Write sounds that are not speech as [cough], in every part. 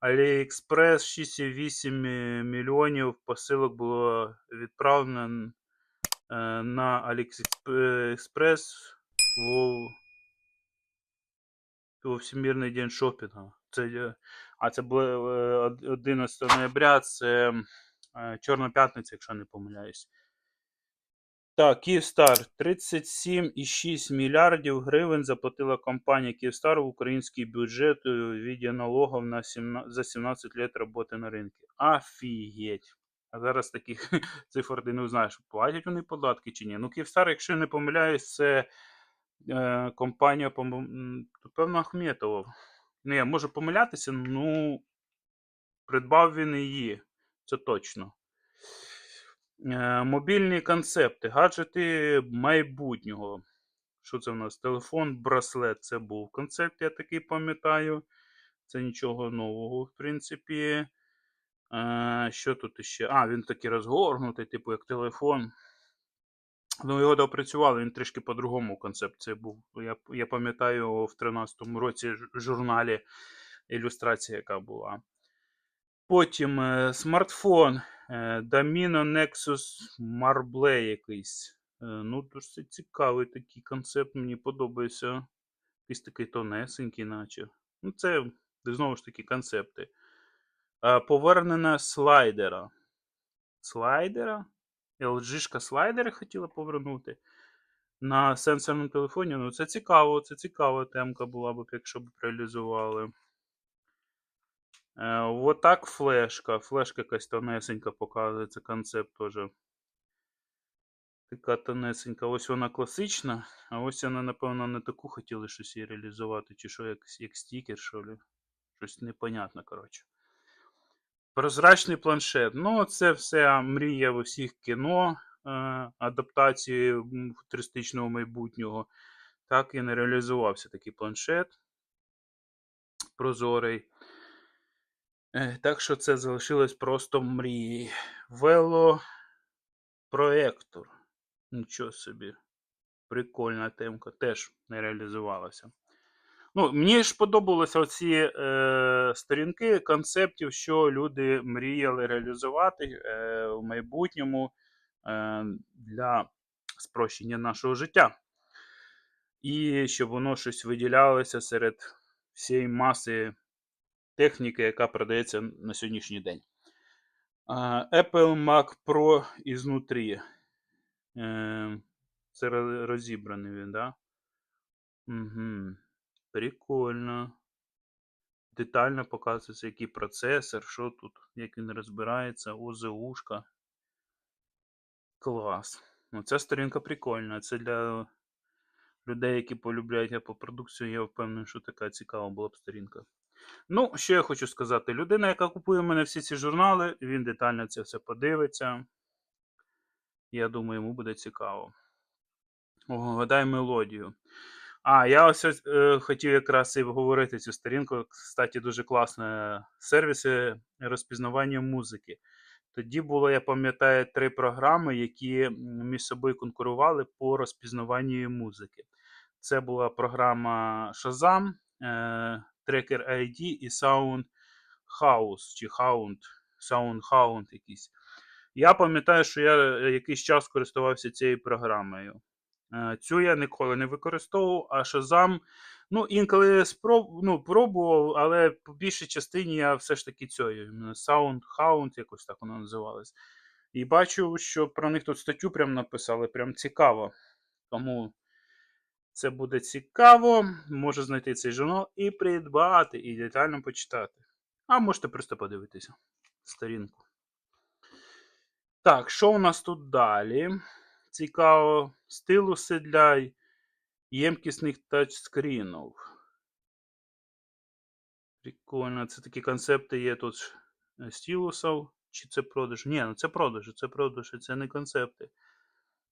AliExpress 6,8 мільйонів посилок було відправлено е, на AliExpress во Всемирний день шопінгу. Це, е, а це було е, 11 ноября, це Чорна п'ятниця, якщо не помиляюсь. Так, Київстар 37,6 мільярдів гривень заплатила компанія Київстар в український бюджет у віді налогів на 17, за 17 лет роботи на ринку. Офігеть. А зараз таких [laughs] цифр ти не знаєш, платять вони податки чи ні. Ну, Київстар, якщо не помиляюсь, це е, компанія, певно, Ахметова. Не, я можу помилятися, ну придбав він її. Це точно. Е, Мобільні концепти, гаджети майбутнього. Що це в нас? Телефон, браслет. Це був концепт, я такий пам'ятаю. Це нічого нового, в принципі. Е, що тут ще? А, він такий розгорнутий, типу як телефон. Ну, його допрацювали, він трішки по-другому концепція був. Я, я пам'ятаю в 13-му році ж- журналі ілюстрація, яка була. Потім е, смартфон Domino Nexus Marble якийсь. Е, ну, досить цікавий такий концепт, мені подобається. Якийсь такий тонесенький, наче. Ну, це знову ж таки концепти. Е, повернення слайдера. Слайдера? LG-шка слайдери хотіла повернути на сенсорному телефоні. Ну, це цікаво, це цікава темка була б, якщо б реалізували. Е, отак флешка. Флешка якась тонесенька показується, концепт теж. Така тонесенька. Ось вона класична, а ось вона, напевно, не таку хотіли щось її реалізувати, чи що, як, як стікер, що ли. Щось непонятне, коротше. Прозрачний планшет. Ну, це все мрія в усіх кіно, е, адаптації футуристичного майбутнього. Так і не реалізувався такий планшет. Прозорий. Так що це залишилось просто мрією. Велопроектор. Нічого собі. Прикольна темка. Теж не реалізувалася. Ну, мені ж подобалися оці е, сторінки концептів, що люди мріяли реалізувати е, в майбутньому е, для спрощення нашого життя. І щоб воно щось виділялося серед всієї маси техніки, яка продається на сьогоднішній день. Apple Mac Pro ізнутрі. Е, Це розібраний він, да? Угу. Прикольно. Детально показується, який процесор, що тут, як він розбирається, ОЗУшка. Клас. Ну, ця сторінка прикольна. Це для людей, які полюбляють Apple продукцію, я впевнений, що така цікава була б сторінка. Ну, що я хочу сказати. Людина, яка купує в мене всі ці журнали, він детально це все подивиться. Я думаю, йому буде цікаво. Гадай мелодію. А, я ось е, хотів якраз і говорити цю сторінку. Кстати, дуже класна сервіси розпізнавання музики. Тоді було, я пам'ятаю, три програми, які між собою конкурували по розпізнаванню музики. Це була програма Shazam, Tracker ID і Sound House чи Hound, Sound Hound якийсь. Я пам'ятаю, що я е, якийсь час користувався цією програмою. Е, Цю я ніколи не використовував, а Shazam, ну, інколи спроб, ну, пробував, але по більшій частині я все ж таки цією. Soundhound, якось так воно називалось. І бачу, що про них тут статтю прям написали, прям цікаво. Тому це буде цікаво. Можу знайти цей журнал і придбати, і детально почитати. А можете просто подивитися сторінку. Так, що у нас тут далі? Цікаво. Стилуси для ємкісних тачскрінів. Прикольно. Це такі концепти є тут е, стилусів. Чи це продаж? Ні, ну це продажі, це продажі, це не концепти.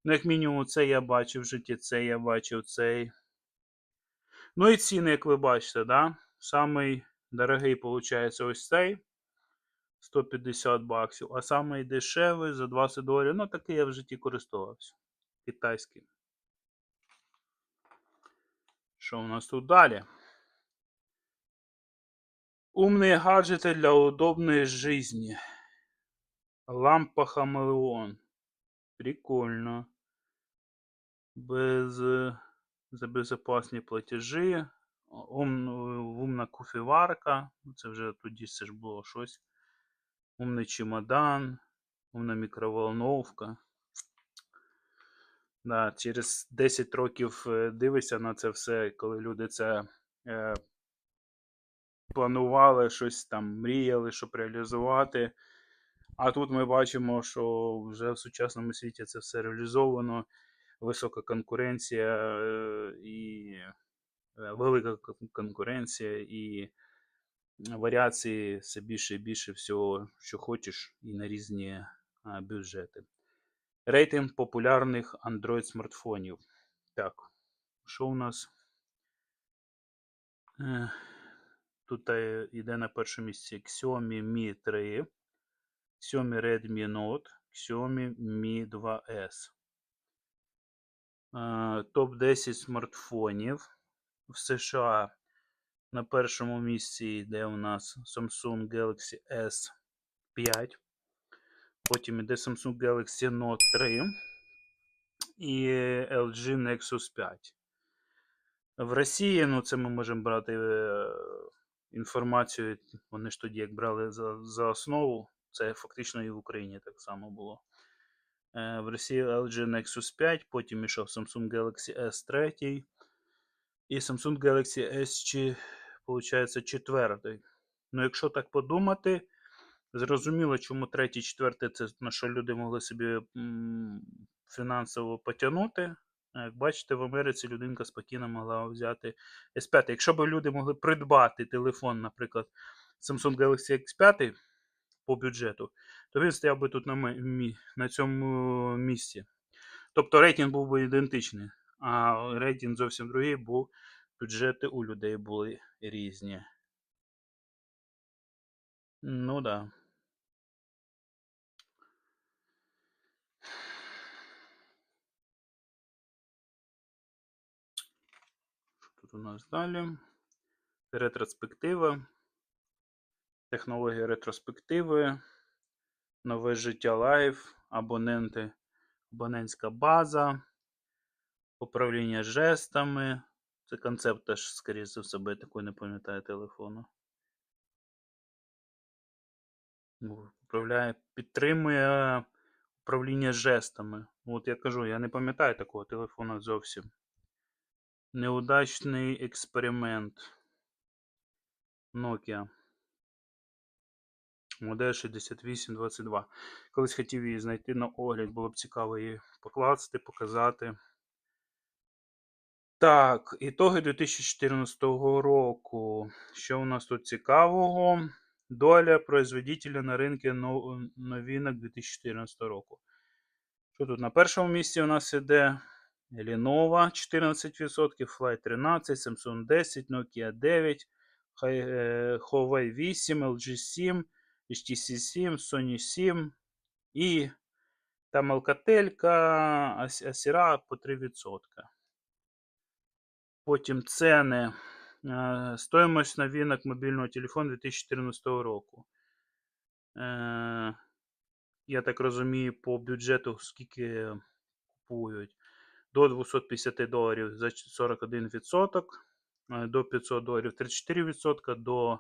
Ну, як мінімум, це я бачив в житті, це я бачив цей. Ну і ціни, як ви бачите, да? Самий дорогий, виходить, ось цей. 150 баксів, а самий дешевий за 20 доларів. Ну, такий я в житті користувався. Китайський. Що у нас тут далі? Умные гаджеты для удобной жизни. Лампа хамелеон. Прикольно. Без, за безопасні платежі. Ум, умна кофеварка. Це вже тоді це ж було щось. Умний чемодан, умна мікроволновка. Да, через 10 років е, дивишся на це все, коли люди це е, планували, щось там мріяли, щоб реалізувати. А тут ми бачимо, що вже в сучасному світі це все реалізовано, висока конкуренція е, і е, велика конкуренція, і варіації все більше і більше всього, що хочеш, і на різні бюджети. Рейтинг популярних Android смартфонів. Так, що у нас? Е, Тут е, йде на першому місці Xiaomi Mi 3, Xiaomi Redmi Note, Xiaomi Mi 2S. Е, Топ-10 смартфонів в США. На першому місці йде у нас Samsung Galaxy S5. Потім йде Samsung Galaxy Note 3 і LG Nexus 5. В Росії, ну це ми можемо брати е, інформацію, вони ж тоді як брали за, за основу, це фактично і в Україні так само було. Е, В Росії LG Nexus 5, потім ішов Samsung Galaxy S3 і Samsung Galaxy S, виходить, четвертий. Ну, якщо так подумати, зрозуміло, чому третій, четвертий це на що люди могли собі фінансово потягнути. Як бачите, в Америці людинка спокійно могла взяти S5. Якщо б люди могли придбати телефон, наприклад, Samsung Galaxy X5 по бюджету, то він стояв би тут на, на цьому місці. Тобто рейтинг був би ідентичний, а рейтинг зовсім другий, бо бюджети у людей були різні. Ну да. Що тут у нас далі? Ретроспектива. Технологія ретроспективи. Нове життя лайф. Абоненти. Абонентська база. Управління жестами. Це концепт теж, скоріше за все, бо не пам'ятаю телефону. Ну, Управляє, підтримує управління жестами. От я кажу, я не пам'ятаю такого телефону зовсім. Неудачний експеримент. Nokia. Модель 6822. Колись хотів її знайти на огляд, було б цікаво її покласти, показати. Так, ітоги 2014 року. Що у нас тут цікавого? Доля производителя на ринку нов- новинок 2014 року. Що тут? На першому місці у нас іде Lenovo 14%, Fly 13, Samsung 10, Nokia 9, Hi- е, Huawei 8, LG 7, HTC 7, Sony 7 і там Alcatel, Asira по 3%. Потім ціни. Е, Стоїмость новинок мобільного телефону 2014 року. Е, Я так розумію, по бюджету скільки купують. До 250 доларів за 41%, е, до 500 доларів 34%, до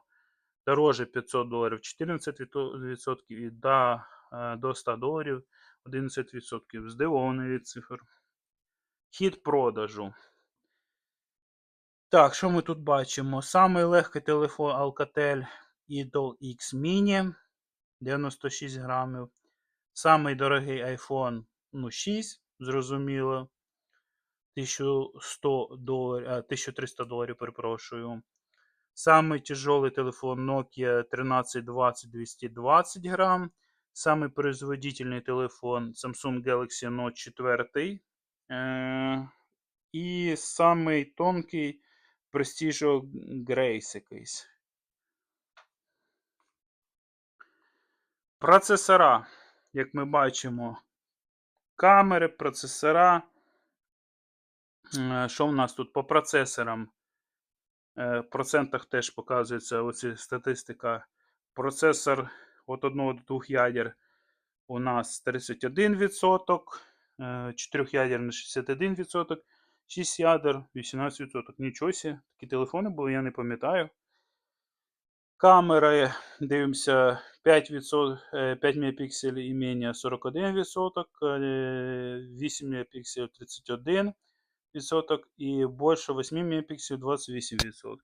дороже 500 доларів 14% і до, е, до 100 доларів 11%. Здивований від цифр. Хід продажу. Так, що ми тут бачимо? Самий легкий телефон Alcatel Idol X Mini 96 грамів. Самий дорогий iPhone ну, 6, зрозуміло. 1100 доларів, 1300 доларів, перепрошую. Самий тяжелий телефон Nokia 1320 220 грам. Самий производительний телефон Samsung Galaxy Note 4. Е, і самий тонкий Prestigio Grace. Процесора, як ми бачимо, камери, процесора. Е, Що в нас тут по процесорам? Е, процентах теж показується оці статистика. Процесор від 1 до 2 ядер у нас 31%, 4 ядер на 61%, 6 ядер 18%. Нічого сі, такі телефони були, я не пам'ятаю. Камери, дивимося 5%, е, 5 мегапікселів і менше 41%, е, 8 мегапікселів 31%, і більше 8 мегапікселів 28%.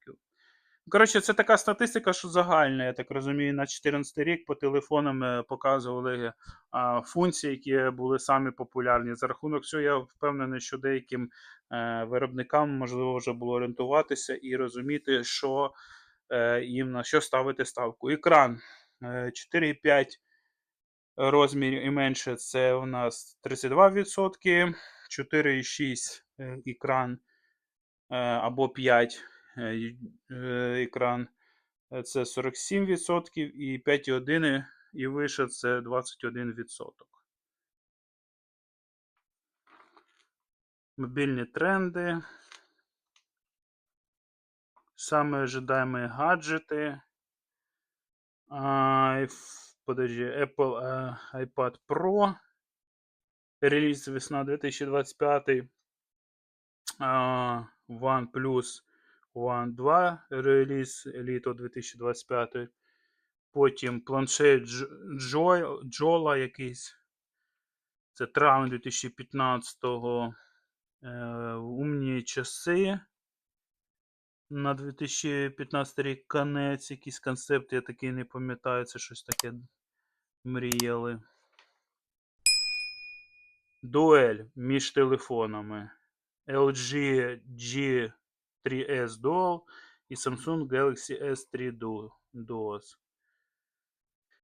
Коротше, це така статистика, що загальна, я так розумію, на 2014 рік по телефонам е, показували а, функції, які були самі популярні. За рахунок цього я впевнений, що деяким е, виробникам можливо вже було орієнтуватися і розуміти, що е, їм на що ставити ставку. Екран е, 4,5 розмірів і менше це у нас 32%, 4,6 е, екран е, або 5 е, екран це 47%, і 5,1 і вище це 21%. Мобільні тренди. Саме ожидаемые гаджети. Подожди, Apple е, iPad Pro. Реліз весна 2025. А, OnePlus One 2. Реліз літо 2025. Потім планшет Дж- Joy, Jola якийсь. Це травень 2015-го. Е, умні часи. На 2015 рік конець, якийсь концепт, я такий не пам'ятаю, це щось таке мріяли. Дуель між телефонами. LG G3S Dual і Samsung Galaxy S3 Du- Duos.